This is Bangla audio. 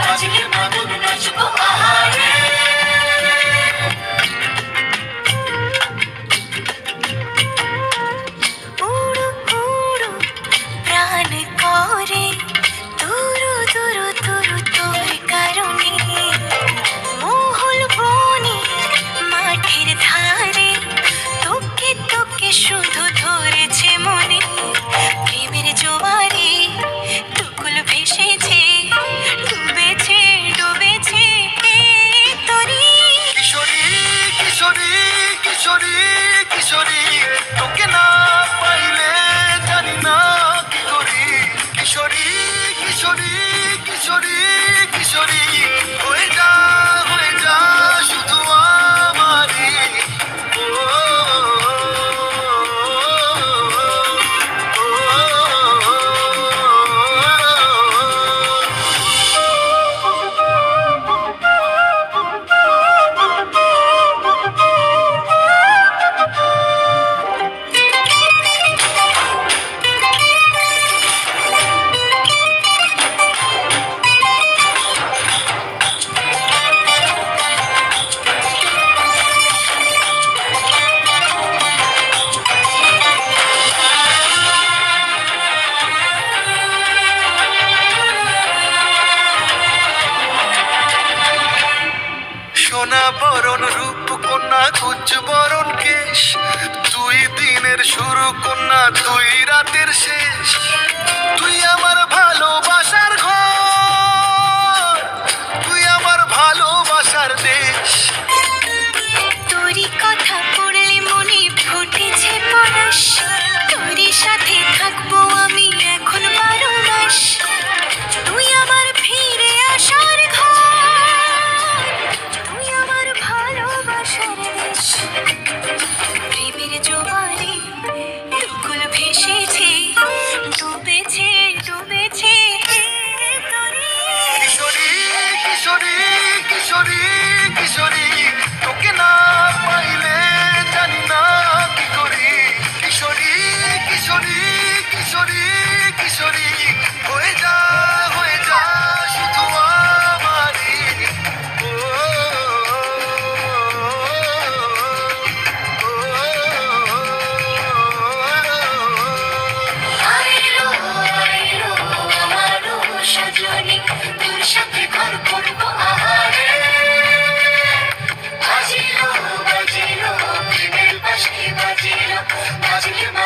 把金莲马灯点亮，祝福花。না বরণ রূপ কন্যা খুঁজ বরণ কেশ। দুই দিনের শুরু কন্যা দুই রাতের শেষ। Watching you.